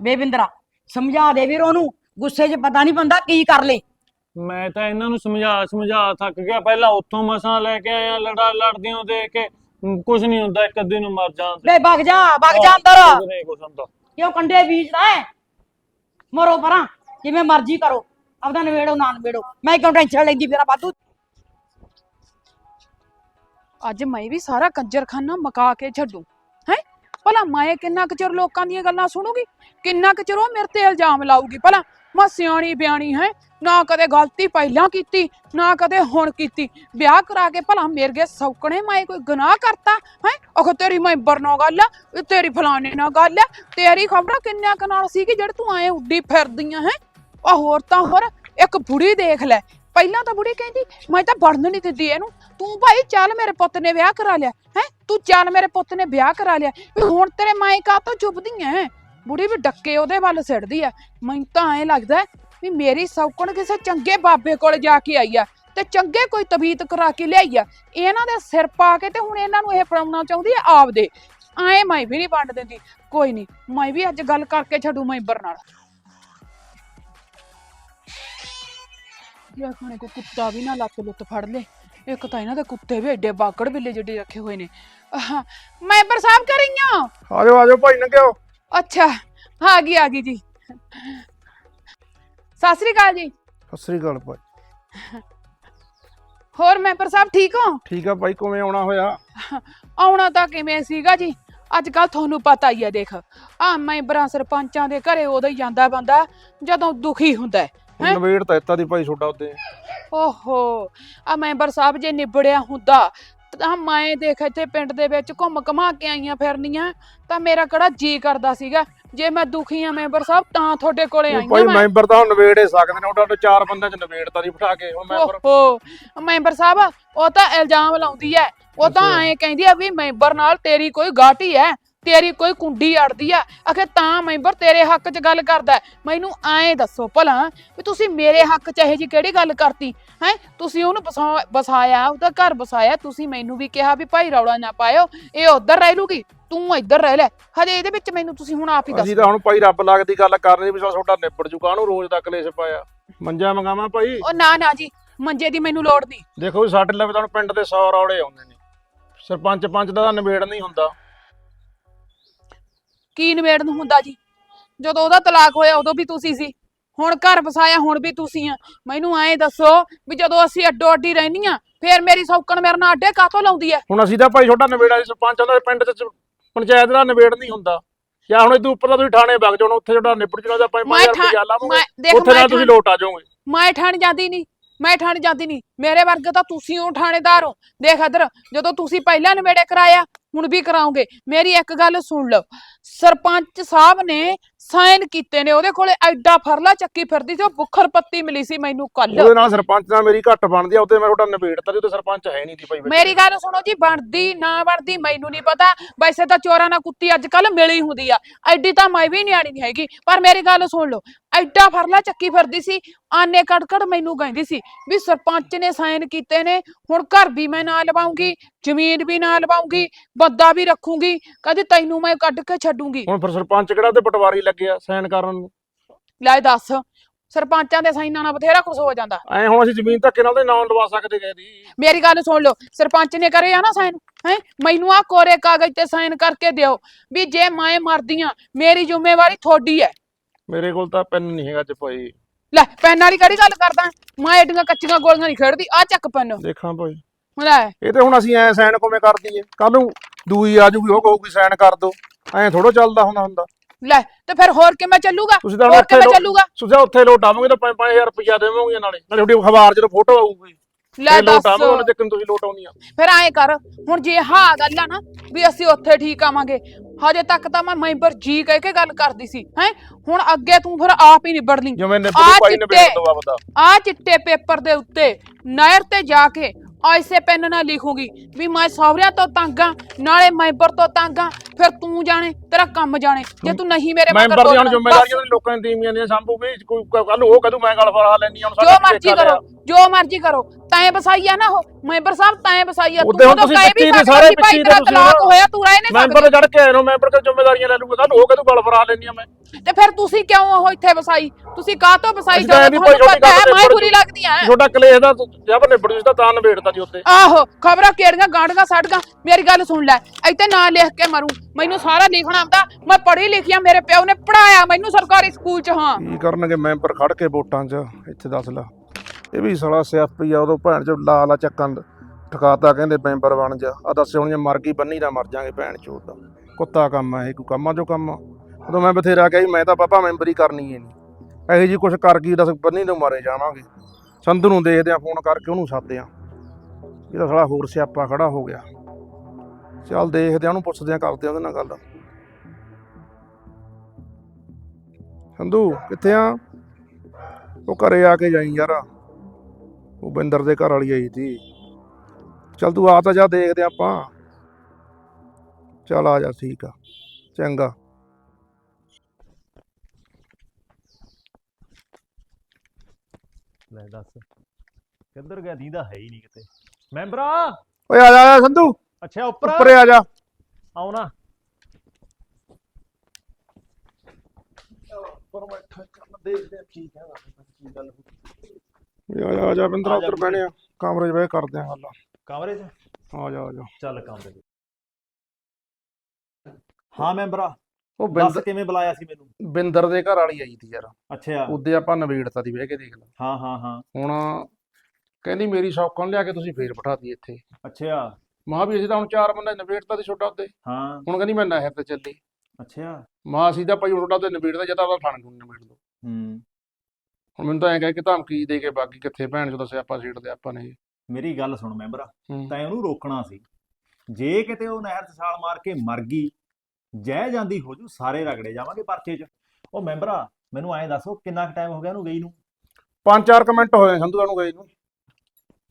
ਬੇਬਿੰਦਰਾ ਸਮਝਾ ਦੇ ਵੀਰ ਉਹਨੂੰ। ਗੁੱਸੇ 'ਚ ਪਤਾ ਨਹੀਂ ਬੰਦਾ ਕੀ ਕਰ ਲੇ। ਮੈਂ ਤਾਂ ਇਹਨਾਂ ਨੂੰ ਸਮਝਾ ਸਮਝਾ ਥੱਕ ਗਿਆ। ਪਹਿਲਾਂ ਉੱਥੋਂ ਮਸਾਂ ਲੈ ਕੇ ਆਇਆ ਲੜਾ ਲੜਦੀਆਂ ਦੇਖ ਕੇ। ਕੁਛ ਨਹੀਂ ਹੁੰਦਾ ਇੱਕ ਅੱਧੇ ਨੂੰ ਮਰ ਤੇ। ਬੇ ਵਗ ਜਾ ਵਗ ਜਾ ਅੰਦਰ। ਕੁਛ ਨਹੀਂ ਕੁਛ ਹੁੰਦਾ। ਕਿਉਂ ਕੰਡੇ ਬੀਜਦਾ ਹੈ? ਮਰੋ ਪਰਾਂ ਜਿਵੇਂ ਮਰਜ਼ੀ ਕਰੋ। ਆਪਦਾ ਨਵੇੜੋ ਨਾ ਨਵੇੜੋ ਮੈਂ ਕਿਉਂ ਟੈਨਸ਼ਨ ਲੈਂਦੀ ਫੇਰਾ ਬਾਦੂ? ਅੱਜ ਮੈਂ ਵੀ ਸਾਰਾ ਕੰਜਰਖਾਨਾ ਮਕਾ ਕੇ ਛੱਡੂ। ਭਲਾ ਮੈਂ ਕਿੰਨਾ ਕੁ ਚਿਰ ਲੋਕਾਂ ਦੀਆਂ ਗੱਲਾਂ ਸੁਣੂਗੀ? ਕਿੰਨਾ ਕੁ ਚਿਰ ਉਹ ਮੇਰੇ ਤੇ ਇਲਜ਼ਾਮ ਲਾਊਗੀ? ਭਲਾ ਮੈਂ ਸਿਆਣੀ ਬਿਆਣੀ ਹੈ, ਨਾ ਕਦੇ ਗਲਤੀ ਪਹਿਲਾਂ ਕੀਤੀ, ਨਾ ਕਦੇ ਹੁਣ ਕੀਤੀ। ਵਿਆਹ ਕਰਾ ਕੇ ਭਲਾ ਮੇਰੇ ਸੌਕਣੇ ਮੈਂ ਕੋਈ ਗੁਨਾਹ ਕਰਤਾ ਹੈ? ਉਹ ਤੇਰੀ ਮੈਂਬਰ ਨਾਲ ਗੱਲ ਆ ਇਹ ਤੇਰੀ ਫਲਾਣੇ ਨਾਲ ਗੱਲ ਆ, ਤੇਰੀ ਖਬਰਾਂ ਕਿੰਨਿਆਂ ਕੁ ਨਾਲ ਸੀ ਕਿ ਜਿਹੜੀ ਤੂੰ ਐ ਉੱਡੀ ਫਿਰਦੀਆਂ ਹੈ? ਆ ਹੋਰ ਤਾਂ ਹੋਰ, ਇੱਕ ਬੁੜੀ ਦੇਖ ਲੈ ਪਹਿਲਾਂ ਤਾਂ ਬੁੜੀ ਕਹਿੰਦੀ, ਮੈਂ ਤਾਂ ਵੜਨ ਨਹੀਂ ਦਿੰਦੀ ਇਹਨੂੰ। ਤੂੰ ਭਾਈ ਚੱਲ ਮੇਰੇ ਪੁੱਤ ਨੇ ਵਿਆਹ ਕਰਾ ਲਿਆ, ਹੈ? ਤੂੰ ਚੱਲ ਮੇਰੇ ਪੁੱਤ ਨੇ ਵਿਆਹ ਕਰਾ ਲਿਆ। ਵੀ ਹੁਣ ਤੇਰੇ ਮਾਂ ਕਾ ਤੋਂ ਚੁੱਪਦੀ ਐ। ਬੁੜੀ ਵੀ ਡੱਕੇ ਉਹਦੇ ਵੱਲ ਸਿੜਦੀ ਐ। ਮੈਨੂੰ ਤਾਂ ਐ ਲੱਗਦਾ ਵੀ ਮੇਰੀ ਸੌਕਣ ਕਿਸੇ ਚੰਗੇ ਬਾਬੇ ਕੋਲ ਜਾ ਕੇ ਆਈ ਆ ਤੇ ਚੰਗੇ ਕੋਈ ਤਬੀਤ ਕਰਾ ਕੇ ਲਿਆਈ ਆ। ਇਹਨਾਂ ਦੇ ਸਿਰ ਪਾ ਕੇ ਤੇ ਹੁਣ ਇਹਨਾਂ ਨੂੰ ਇਹ ਫੜਾਉਣਾ ਚਾਹੁੰਦੀ ਐ ਆਪਦੇ। ਆਏ ਮੈਂ ਵੀ ਨਹੀਂ ਵੰਡ ਦਿੰਦੀ। ਕੋਈ ਨਹੀਂ, ਮੈਂ ਵੀ ਅੱਜ ਗੱਲ ਕਰਕੇ ਛੱਡੂ ਮੈਂਬਰ ਨਾਲ। ਯਾ ਖਾਣੇ ਕੋ ਕੁੱਤਾ ਵੀ ਨਾ ਲੱਤ ਲੁੱਤ ਫੜ ਲੇ। ਇੱਕ ਤਾਂ ਇਹਨਾਂ ਦੇ ਕੁੱਤੇ ਵੀ ਐਡੇ ਬਾਕੜ ਬਿੱਲੇ ਜਿਹੜੇ ਰੱਖੇ ਹੋਏ ਨੇ। ਆਹ, ਮੈਂਬਰ ਸਾਹਿਬ ਕਰੀਆਂ ਆਜੋ ਆਜੋ ਭਾਈ ਨੰਗਿਓ ਅੱਛਾ ਆ ਗਈ ਆ ਗਈ ਜੀ। ਸਤਿ ਸ੍ਰੀ ਅਕਾਲ ਜੀ। ਸਤਿ ਸ੍ਰੀ ਅਕਾਲ ਭਾਈ। ਹੋਰ ਮੈਂਬਰ ਸਾਹਿਬ ਠੀਕ ਹੋ? ਠੀਕ ਆ ਭਾਈ ਕਿਵੇਂ ਆਉਣਾ ਹੋਇਆ? ਆਉਣਾ ਤਾਂ ਕਿਵੇਂ ਸੀਗਾ ਜੀ? ਅੱਜ ਕੱਲ ਤੁਹਾਨੂੰ ਪਤਾ ਹੀ ਹੈ ਦੇਖ। ਆ ਮੈਂਬਰਾਂ ਸਰਪੰਚਾਂ ਦੇ ਘਰੇ ਉਦੋਂ ਹੀ ਜਾਂਦਾ ਬੰਦਾ ਜਦੋਂ ਦੁਖੀ ਹੁੰਦਾ ਹੈ। ਨਵੇੜ ਤਾਂ ਇੱਤਾ ਦੀ ਭਾਈ ਛੋਟਾ ਉੱਤੇ। ਓਹੋ ਆ ਮੈਂਬਰ ਸਾਹਿਬ ਜੇ ਨਿਬੜਿਆ ਹੁੰਦਾ ਤਾਂ ਮੈਂ ਦੇਖ ਇੱਥੇ ਪਿੰਡ ਦੇ ਵਿੱਚ ਘੁੰਮ ਘਮਾ ਕੇ ਆਈਆਂ ਫਿਰਨੀਆਂ ਤਾਂ ਮੇਰਾ ਕਿਹੜਾ ਜੀ ਕਰਦਾ ਸੀਗਾ? ਜੇ ਮੈਂ ਦੁਖੀ ਆ ਮੈਂਬਰ ਸਾਹਿਬ ਤਾਂ ਤੁਹਾਡੇ ਕੋਲੇ ਆਈਆਂ ਭਾਈ ਮੈਂ। ਮੈਂਬਰ ਤਾਂ ਹੁਣ ਨਵੇੜ ਹੀ ਸਕਦੇ ਨੇ ਉਹਨਾਂ ਚਾਰ ਬੰਦਿਆਂ ਚ ਨਵੇੜ ਤਾਂ ਨਹੀਂ ਬਿਠਾ ਕੇ ਉਹ ਮੈਂਬਰ ਓਹੋ ਮੈਂਬਰ ਸਾਹਿਬ ਉਹ ਤਾਂ ਇਲਜ਼ਾਮ ਲਾਉਂਦੀ ਐ ਉਹ ਤਾਂ। ਐਂ ਕਹਿੰਦੀ ਆ ਵੀ ਮੈਂਬਰ ਨਾਲ ਤੇਰੀ ਕੋਈ ਗਾਟੀ ਐ ਤੇਰੀ ਕੋਈ ਕੁੰਡੀ ਅੜਦੀ ਆ ਆਖੇ ਤਾਂ ਮੈਂਬਰ ਤੇਰੇ ਹੱਕ 'ਚ ਗੱਲ ਕਰਦਾ ਹੈ। ਮੈਨੂੰ ਐਂ ਦੱਸੋ ਭਲਾ ਵੀ ਤੁਸੀਂ ਮੇਰੇ ਹੱਕ 'ਚ ਇਹੋ ਜੀ ਕਿਹੜੀ ਗੱਲ ਕਰਤੀ? ਹੈ? ਤੁਸੀਂ ਉਹਨੂੰ ਬਸਾ- ਵਸਾਇਆ ਉਹਦਾ ਘਰ ਵਸਾਇਆ ਤੁਸੀਂ ਮੈਨੂੰ ਵੀ ਕਿਹਾ ਵੀ ਭਾਈ ਰੌਲਾ ਨਾ ਪਾਇਓ ਇਹ ਉਧਰ ਰਹਿ ਲੂਗੀ ਤੂੰ ਇੱਧਰ ਰਹਿ ਲੈ। ਹਜੇ ਇਹਦੇ ਵਿੱਚ ਮੈਨੂੰ ਤੁਸੀਂ ਹੁਣ ਆਪ ਹੀ ਅਸੀਂ ਦੱਸੋ ਤਾਂ ਹੁਣ ਭਾਈ ਰੱਬ ਲੱਗਦੀ ਗੱਲ ਕਰਨੀ ਵੀ ਤੁਹਾਡਾ ਨਿਬੜ ਜੂ ਕਾਹਨੂੰ ਰੋਜ਼ ਦਾ ਕਲੇਸ਼ ਪਾਇਆ? ਮੰਜਾ ਮੰਗਾਵਾਂ ਭਾਈ? ਉਹ ਨਾ ਨਾ ਜੀ ਮੰਜੇ ਦੀ ਮੈਨੂੰ ਲੋੜ ਨਹੀਂ। ਦੇਖੋ ਸਾਡੇ ਲਵੇ ਤਾਂ ਪਿੰਡ ਦੇ 100 ਰੌਲੇ ਆਉਂਦੇ ਨੇ। ਸਰਪੰਚ ਪੰਚ ਦਾ ਤਾਂ ਨਿਬੇੜ ਨਹੀਂ ਹੁੰਦਾ। ਕੀ ਨਿਬੇੜਨ ਹੁੰਦਾ ਜੀ? ਜਦੋਂ ਉਹਦਾ ਤਲਾਕ ਹੋਇਆ ਉਦੋਂ ਵੀ ਤੁਸੀਂ ਸੀ। ਹੁਣ ਘਰ ਵਸਾਇਆ ਹੁਣ ਵੀ ਤੁਸੀਂ ਆ। ਮੈਨੂੰ ਐਂ ਦੱਸੋ ਵੀ ਜਦੋਂ ਅਸੀਂ ਅੱਡੋ ਅੱਡੀ ਰਹਿੰਦੀਆਂ ਫੇਰ ਮੇਰੀ ਸੌਕਣ ਮੇਰੇ ਨਾਲ ਅੱਡੇ ਕਾਹਤੋਂ ਲਾਉਂਦੀ ਐ? ਹੁਣ ਅਸੀਂ ਤਾਂ ਭਾਈ ਛੋਟਾ ਨਿਬੇੜਾ ਸੀ ਸਰਪੰਚ ਦਾ ਪਿੰਡ ਚ ਪੰਚਾਇਤ ਦਾ ਨਿਬੇੜ ਨਹੀਂ ਹੁੰਦਾ। ਜਾਂ ਹੁਣ ਇਦੋਂ ਉੱਪਰ ਦਾ ਤੁਸੀਂ ਥਾਣੇ ਵਗ ਜਾਓ ਉੱਥੇ ਛੋਟਾ ਨਿਬੜ ਜਾਂ ਮੈਂ ਪੰਜ ਠਾ- ਹਜ਼ਾਰ ਲਾਵਾਂਗੇ ਮੈਂ ਦੇਖ ਉੱਥੇ ਮੈਂ ਨਾਲ ਤੁਸੀਂ ਲੋਟ ਆ ਜਾਓਗੇ। ਮੈਂ ਠਾਣ ਜਾਂਦੀ ਨਹੀਂ ਮੈਂ ਠਾਣ ਜਾਂਦੀ ਨਹੀਂ। ਮੇਰੇ ਵਰਗੇ ਤਾਂ ਤੁਸੀਂ ਹੋ ਥਾਣੇਦਾਰ ਹੋ ਦੇਖ ਅਦਰ ਜਦੋਂ ਤੁਸੀਂ ਪਹਿਲਾਂ ਨਵੇੜੇ ਕਰਾਇਆ ਹੁਣ ਵੀ ਕਰਾਓਗੇ। ਮੇਰੀ ਇੱਕ ਗੱਲ ਸੁਣ ਲਓ। ਸਰਪੰਚ ਸਾਹਿਬ ਨੇ ਸਾਈਨ ਕੀਤੇ ਨੇ ਉਹਦੇ ਕੋਲੇ ਐਡਾ ਫਰਲਾ ਚੱਕੀ ਫਿਰਦੀ ਸੀ ਉਹ ਬੁੱਖਰ ਪੱਤੀ ਮਿਲੀ ਸੀ ਮੈਨੂੰ ਕੱਲ ਉਹਦੇ ਨਾਲ ਸਰਪੰਚ ਨਾਲ ਮੇਰੀ ਘੱਟ ਬਣਦੀ ਆ ਉੱਤੇ ਮੈਂ ਤੁਹਾਡਾ ਨਿਬੇੜਤਾ ਜੀ ਉੱਤੇ ਸਰਪੰਚ ਹੈ ਨਹੀਂ ਦੀ ਭਾਈ ਵਿੱਚ। ਮੇਰੀ ਗੱਲ ਸੁਣੋ ਜੀ ਬਣਦੀ ਨਾ ਬਣਦੀ ਮੈਨੂੰ ਨਹੀਂ ਪਤਾ। ਵੈਸੇ ਤਾਂ ਚੋਰਾਂ ਨਾਲ ਕੁੱਤੀ ਅੱਜ ਕੱਲ ਮਿਲੀ ਹੁੰਦੀ ਆ। ਐਡੀ ਤਾਂ ਮੈਂ ਵੀ ਨਿਆਣੀ ਨਹੀਂ ਹੈਗੀ। ਪਰ ਮੇਰੀ ਗੱਲ ਸੁਣ ਲਓ ਐਡਾ ਫਰਲਾ ਚੱਕੀ ਫਿਰਦੀ ਸੀ ਆਨੇ ਕੜਕੜ ਮੈਨੂੰ ਕਹਿੰਦੀ ਸੀ ਵੀ ਸਰਪੰਚ ਨੇ ਸਾਈਨ ਕੀਤੇ ਨੇ ਹੁਣ ਘਰ ਵੀ ਮੈਂ ਨਾ ਲਵਾਉਂਗੀ ਜ਼ਮੀਨ ਵੀ ਨਾ ਲਵਾਉਂਗੀ ਬੰਦਾ ਵੀ ਰੱਖੂੰਗੀ ਕਦੇ ਤੈਨੂੰ ਮੈਂ ਕੱਢ ਕੇ ਛੱਡੂੰਗੀ। ਹੁਣ ਫਿਰ ਸਰਪੰਚ ਕਿਹੜਾ ਤੇ ਪਟਵਾਰੀ ਲੱਗਿਆ ਸਾਈਨ ਕਰਨ ਨੂੰ? ਲੈ ਦੱਸ ਸਰਪੰਚਾਂ ਦੇ ਸਾਈਨਾਂ ਨਾਲ ਬਥੇਰਾ ਕੁਝ ਹੋ ਜਾਂਦਾ। ਐ ਹੁਣ ਅਸੀਂ ਜ਼ਮੀਨ ਧੱਕੇ ਨਾਲ ਤੇ ਨਾਂ ਲਵਾ ਸਕਦੇ ਗਏ ਦੀ। ਮੇਰੀ ਗੱਲ ਸੁਣ ਲਓ ਸਰਪੰਚ ਨੇ ਕਰੇ ਆ ਨਾ ਸਾਈਨ ਹੈ? ਮੈਨੂੰ ਆ ਕੋਰੇ ਕਾਗਜ਼ ਤੇ ਸਾਈਨ ਕਰਕੇ ਦਿਓ ਵੀ ਜੇ ਮੈਂ ਮਰਦੀ ਆ ਮੇਰੀ ਜ਼ਿੰਮੇਵਾਰੀ ਤੁਹਾਡੀ ਹੈ ਮੇਰੇ ਕੋਲ ਤਾਂ ਪੈਨ ਨਹੀਂ ਹੈਗਾ ਚ ਭਾਈ। ਲੈ ਪੈਨ ਵਾਲੀ ਕਿਹੜੀ ਗੱਲ ਕਰਦਾ? ਮੈਂ ਏਡੀਆਂ ਕੱਚੀਆਂ ਗੋਲੀਆਂ ਨਹੀਂ ਖੇਡਦੀ। ਆ ਚੱਕ ਪੈਨ ਦੇਖਾਂ ਭਾਈ। ਲੈ। ਇਹ ਤੇ ਹੁਣ ਅਸੀਂ ਐ ਸਾਈਨ ਕਿਵੇਂ ਕਰ ਦਈਏ? ਕੱਲ ਨੂੰ ਦੂਈ ਆ ਜੂਗੀ ਉਹ ਕਹੂਗੀ ਸਾਈਨ ਕਰ ਦੋ। ਐ ਥੋੜੋ ਚੱਲਦਾ ਹੁੰਦਾ ਹੁੰਦਾ। ਲੈ ਤੇ ਫਿਰ ਹੋਰ ਕਿਵੇਂ ਚੱਲੂਗਾ? ਤੁਸੀਂ ਤਾਂ ਹੋਰ ਕਿਵੇਂ ਚੱਲੂਗਾ? ਤੁਸੀਂ ਉੱਥੇ ਲੋਟ ਆਵੋਗੇ ਤਾਂ 5-5000 ਰੁਪਇਆ ਦੇਵੋਗੇ ਨਾਲੇ। ਨਾਲੇ ਤੁਹਾਡੀ ਅਖਬਾਰ ਜਦੋਂ ਫੋਟੋ ਆਊਗੀ। ਲੈ ਦੱਸ। ਉਹਨੇ ਚੱਕਣ ਤੁਸੀਂ ਲੋਟ ਆਉਣੀ ਆ ਫਿਰ ਐਂ ਕਰ ਹੁਣ ਜੇ ਹਾਂ ਗੱਲ ਆ ਨਾ ਵੀ ਅਸੀਂ ਉੱਥੇ ਠੀਕ ਆਵਾਂਗੇ ਹਜੇ ਤੱਕ ਤਾਂ ਮੈਂ ਮੈਂਬਰ ਜੀ ਕਹਿ ਕੇ ਗੱਲ ਕਰਦੀ ਸੀ ਹੈ? ਹੁਣ ਅੱਗੇ ਤੂੰ ਫਿਰ ਆਪ ਹੀ ਨਿਬੜ ਲਈ। ਜਿਵੇਂ ਆਹ ਭਾਈ ਚਿੱਟੇ- ਦੋ। ਆਪਦਾ ਆ ਚਿੱਟੇ ਪੇਪਰ ਦੇ ਉੱਤੇ ਨਹਿਰ ਤੇ ਜਾ ਕੇ ਐਸੇ ਪੈਨ ਨਾਲ ਲਿਖੂਗੀ ਵੀ ਮੈਂ ਸਹੁਰਿਆਂ ਤੋਂ ਤੰਗ ਆਂ ਨਾਲੇ ਮੈਂਬਰ ਤੋਂ ਤੰਗ ਆਂ ਫਿਰ ਤੂੰ ਜਾਣੇ ਤੇਰਾ ਕੰਮ ਜਾਣੇ ਜੇ ਤੂੰ ਨਹੀਂ ਮੇਰੇ ਮੈਂਬਰ ਦੀਆਂ ਜ਼ਿੰਮੇਵਾਰੀਆਂ ਤਾਂ ਲੋਕਾਂ ਦੀ ਤੀਵੀਆਂ ਦੀਆਂ ਸੰਭੂ ਵੀ ਕੋਈ ਕੱਲ ਉਹ ਕਦੋਂ ਮੈਂ ਗੱਲ ਫੜਾ ਲੈਣੀ ਹੁਣ ਜੋ ਮਰਜ਼ੀ ਕਰੋ ਜੋ ਮਰਜ਼ੀ ਕਰੋ ਤੈਂ ਬਸਾਈ ਆ ਨਾ ਉਹ ਮੈਂਬਰ ਸਾਹਿਬ ਤੈਂ ਬਸਾਈ ਆ ਹੁਣ ਤੁਸੀਂ ਕਹਿ ਵੀ ਦੇ ਸਾਰੇ ਪਿੱਛੇ ਦੇ ਤੇਰਾ ਤੁਸੀਂ ਤਲਾਕ ਨਾ- ਹੋਇਆ ਤੂੰ ਰਹਿ ਨਹੀਂ ਮੈਂਬਰ ਚੜ ਕੇ ਨੂੰ ਮੈਂਬਰ ਕੋਲ ਜ਼ਿੰਮੇਵਾਰੀਆਂ ਲੈ ਲੂਗਾ ਕੱਲ ਉਹ ਕਦੋਂ ਗੱਲ ਫੜਾ ਲੈਣੀ ਆ ਮੈਂ। ਤੇ ਫਿਰ ਤੁਸੀਂ ਕਿਉਂ ਉਹ ਇੱਥੇ ਬਸਾਈ ਤੁਸੀਂ ਕਾਹ ਤੋਂ ਬਸਾਈ ਤਾਂ ਜਦੋਂ ਭਾਈ ਪਤਾ ਹੈ ਮੈਂ ਬੁਰੀ ਲੱਗਦੀ ਆ। ਛੋਟਾ ਕਲੇਸ਼ ਦਾ ਜਬ ਨਿਬੜ ਜੂ ਤਾਂ ਨਿਬੇੜਦਾ ਜੀ ਉੱਤੇ ਆਹੋ ਖਬਰਾਂ ਕਿਹੜੀਆਂ ਗਾੜੀਆਂ ਸੜਕਾਂ ਮੇਰੀ ਗੱਲ ਸੁਣ ਲੈ ਇੱਥੇ ਨਾਂ ਲਿਖ ਕੇ ਮਰੂ। ਮੈਨੂੰ ਸਾਰਾ ਲਿਖਣਾ ਆਉਂਦਾ ਮੈਂ ਪੜ੍ਹੀ ਲਿਖਿਆ ਮੇਰੇ ਪਿਓ ਨੇ ਪੜਾਇਆ ਮੈਨੂੰ ਸਰਕਾਰੀ ਸਕੂਲ ਚ, ਹਾਂ। ਕੀ ਕਰਨਗੇ ਮੈਂਬਰ ਖੜ ਕੇ ਵੋਟਾਂ 'ਚ? ਇੱਥੇ ਦੱਸ ਲਾ। ਇਹ ਵੀ ਸਾਲਾ ਸਿਆਪੀ ਆ, ਉਦੋਂ ਭੈਣ 'ਚ ਲਾ ਲਾ ਚੱਕਾਂ ਠਕਾਤਾ ਕਹਿੰਦੇ ਮੈਂਬਰ ਬਣ ਜਾ। ਆ ਦੱਸ ਹੁਣ ਜੇ ਮਰ ਗਈ ਬੰਨੀ ਦਾ ਮਰ ਜਾਗੇ ਭੈਣ ਚੋਦ ਦਾ ਕੁੱਤਾ ਕੰਮ ਆ ਇਹ, ਕੋਈ ਕੰਮਾਂ ਚੋਂ ਕੰਮ ਆ। ਉਦੋਂ ਮੈਂ ਬਥੇਰਾ ਕਿਹਾ ਸੀ, ਮੈਂ ਤਾਂ ਪਾਪਾ ਮੈਂਬਰੀ ਕਰਨੀ ਏ ਨਹੀਂ ਇਹੋ ਜੀ ਕੁਛ ਕਰ ਗਈ, ਦੱਸ ਬੰਨੀ ਤੋਂ ਮਾਰੇ ਜਾਵਾਂਗੇ। ਸੰਧੂ ਨੂੰ ਦੇਖਦੇ ਆ, ਫੋਨ ਕਰਕੇ ਉਹਨੂੰ ਸਾਦੇ ਆ। ਇਹਦਾ ਸਾਲਾ ਹੋਰ ਸਿਆਪਾ ਖੜਾ ਹੋ ਗਿਆ। ਚੱਲ ਦੇਖਦੇ ਆ, ਉਹਨੂੰ ਪੁੱਛਦੇ ਆ, ਕਰਦੇ ਆ ਉਹਦੇ ਨਾਲ ਗੱਲ। ਸੰਧੂ ਕਿੱਥੇ ਆ? ਉਹ ਘਰੇ ਆ ਕੇ ਜਾਈ ਯਾਰ। ਉਹ ਬਿੰਦਰ ਦੇ ਘਰ ਵਾਲੀ ਆਈ ਸੀ। ਚੱਲ ਤੂੰ ਆ ਤਾਂ ਜਾ ਦੇਖਦੇ ਆਪਾਂ। ਚੱਲ ਆ ਜਾ ਠੀਕ ਆ। ਚੰਗਾ। ਲੈ ਦੱਸ। ਕਿੱਧਰ ਗਿਆ? ਦੀਦਾ ਹੈ ਹੀ ਨਹੀਂ ਕਿਤੇ। ਮੈਂਬਰਾ! ਓਏ ਆ ਜਾ ਆ ਜਾ ਸੰਧੂ। ਅੱਛਾ ਉੱਪਰ। ਉੱਪਰ ਆ ਜਾ। ਆਉਣਾ। ਉੱਪਰ ਬੈਠਾ ਚੱਲ ਦੇਖਦੇ ਆ ਕੀ ਕਹਿੰਦਾ ਕੀ ਗੱਲ ਆ ਜਾ ਆ ਜਾ ਬਿੰਦਰਾ ਆ ਜਾ ਉੱਤਰ ਪੈਣੇ ਆ ਕਮਰੇ 'ਚ ਬਹਿ ਕੇ ਕਰਦੇ ਆ ਗੱਲ। ਕਮਰੇ 'ਚ? ਆ ਜਾ ਆ ਜਾ। ਚੱਲ ਕਮਰੇ 'ਚ। ਹਾਂ ਮੈਂਬਰਾ ਉਹ ਦੱਸ ਬਿੰਦਰ ਕਿਵੇਂ ਬੁਲਾਇਆ ਸੀ ਮੈਨੂੰ? ਬਿੰਦਰ ਦੇ ਘਰ ਵਾਲੀ ਆਈ ਸੀ ਯਾਰ। ਅੱਛਾ। ਉਹਦੇ ਆਪਾਂ ਨਵੇੜਤਾ ਦੀ ਬਹਿ ਕੇ ਦੇਖ ਲਾ। ਹਾਂ ਹਾਂ ਹਾਂ। ਹੁਣ ਕਹਿੰਦੀ ਮੇਰੀ ਸ਼ੌਕਣ ਲਿਆ ਕੇ ਤੁਸੀਂ ਫੇਰ ਬਿਠਾਤੀ ਇੱਥੇ। ਅੱਛਾ। ਮਾਂ ਵੀ ਅਸੀਂ ਤਾਂ ਹੁਣ ਚਾਰ ਬੰਦੇ ਨਵੇੜਤਾ ਦੀ ਛੋਟਾ ਉੱਤੇ। ਹਾਂ। ਹੁਣ ਕਹਿੰਦੀ ਮੈਂ ਨਹਿਰ ਤੇ ਚੱਲੀ। ਅੱਛਾ। ਮਾਂ ਅਸੀਂ ਤਾਂ ਭਾਈ ਛੋਟਾ ਤੇ ਨਵੇੜਦਾ ਜਾਂ ਤਾਂ ਉਹਦਾ ਥਾਣੇ ਨੂੰ ਦੋ। ਹੂੰ। ਹੁਣ ਮੈਨੂੰ ਤਾਂ ਐਂ ਕਹਿ ਕੇ ਧਮਕੀ ਦੇ ਕੇ ਬਾਕੀ ਕਿੱਥੇ ਭੈਣ ਚੋਦ ਸਿਆਪਾ ਛੇੜਦੇ ਆਪਾਂ ਨੇ। ਮੇਰੀ ਗੱਲ ਸੁਣ ਮੈਂਬਰ ਹੂੰ। ਤੈਂ ਉਹਨੂੰ ਰੋਕਣਾ ਸੀ। ਜੇ ਕਿਤੇ ਉਹ ਨਹਿਰ 'ਚ ਛਾਲ ਮਾਰ ਕੇ ਮਰ ਗਈ ਜਹਿ ਜਾਂਦੀ ਹੋ ਜੂ ਸਾਰੇ ਰਗੜੇ ਜਾਵਾਂਗੇ ਪਰਚੇ 'ਚ। ਉਹ ਮੈਂਬਰਾ ਮੈਨੂੰ ਐਂ ਦੱਸੋ ਕਿੰਨਾ ਕੁ ਟਾਈਮ ਹੋ ਗਿਆ ਉਹਨੂੰ ਗਈ ਨੂੰ? ਪੰਜ ਚਾਰ ਕਮੈਂਟ ਹੋਏ ਸੰਧੂ ਤੁਹਾਨੂੰ ਗਏ ਨੂੰ।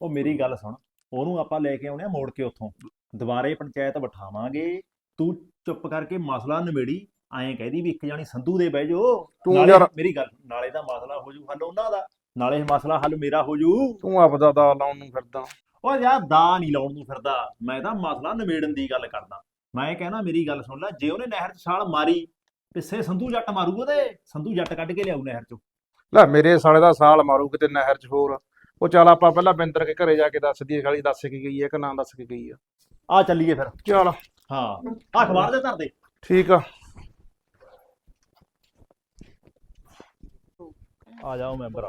ਉਹ ਮੇਰੀ ਗੱਲ ਸੁਣ ਉਹਨੂੰ ਆਪਾਂ ਲੈ ਕੇ ਆਉਣੇ ਆ ਮੋੜ ਕੇ ਉੱਥੋਂ। ਦੁਬਾਰੇ ਪੰਚਾਇਤ ਬਿਠਾਵਾਂਗੇ। ਤੂੰ ਚੁੱਪ ਕਰਕੇ ਮਸਲਾ ਨਿਬੇੜੀ ਐਂ ਕਹਿਦੀ ਵੀ ਇੱਕ ਜਾਣੀ ਸੰਧੂ ਦੇ ਬਹਿ ਜੋ ਤੂੰ ਨਾਲੇ ਯਾਰ- ਮੇਰੀ ਗੱਲ ਨਾਲੇ ਦਾ ਮਸਲਾ ਹੋ ਜੂ ਹੱਲ ਉਹਨਾਂ ਦਾ। ਨਾਲੇ ਇਹ ਮਸਲਾ ਹੱਲ ਮੇਰਾ ਹੋ ਜੂ। ਤੂੰ ਆਪਦਾ ਦਾ ਲਾਉਣ ਨੂੰ ਫਿਰਦਾ। ਉਹ ਯਾਰ ਦਾ ਨਹੀਂ ਲਾਉਣ ਨੂੰ ਫਿਰਦਾ। ਮੈਂ ਤਾਂ ਮਸਲਾ ਨਿਬੇੜਨ ਦੀ ਗੱਲ ਕਰਦਾ। ਮੈਂ ਕਹਿਣਾ ਮੇਰੀ ਗੱਲ ਸੁਣ ਲੈ ਜੇ ਉਹਨੇ ਨਹਿਰ 'ਚ ਛਾਲ ਮਾਰੀ ਪਿੱਛੇ ਸੰਧੂ ਜੱਟ ਮਾਰੂ ਉਹਦੇ। ਸੰਧੂ ਜੱਟ ਕੱਢ ਕੇ ਲਿਆਊ ਨਹਿਰ 'ਚੋਂ। ਲੈ ਮੇਰੇ ਸਾਲੇ ਦਾ ਸਾਲ ਮਾਰੂ ਕਿਤੇ ਨਹਿਰ 'ਚ ਹੋਰ। ਉਹ ਚੱਲ ਆਪਾਂ ਪਹਿਲਾਂ ਬਿੰਦਰ ਕੇ ਘਰੇ ਜਾ ਕੇ ਦੱਸ ਦਈਏ ਖਾਲੀ ਦੱਸ ਕੇ ਗਈ ਹੈ ਕਿ ਨਾ ਦੱਸ ਕੇ ਗਈ ਆ ਆ ਚੱਲੀਏ ਫਿਰ। ਚੱਲ। ਹਾਂ ਆ ਅਖਬਾਰ ਦੇ ਧਰ ਦੇ। ਠੀਕ ਆ। ਆ ਜਾਓ ਮੈਂਬਰ।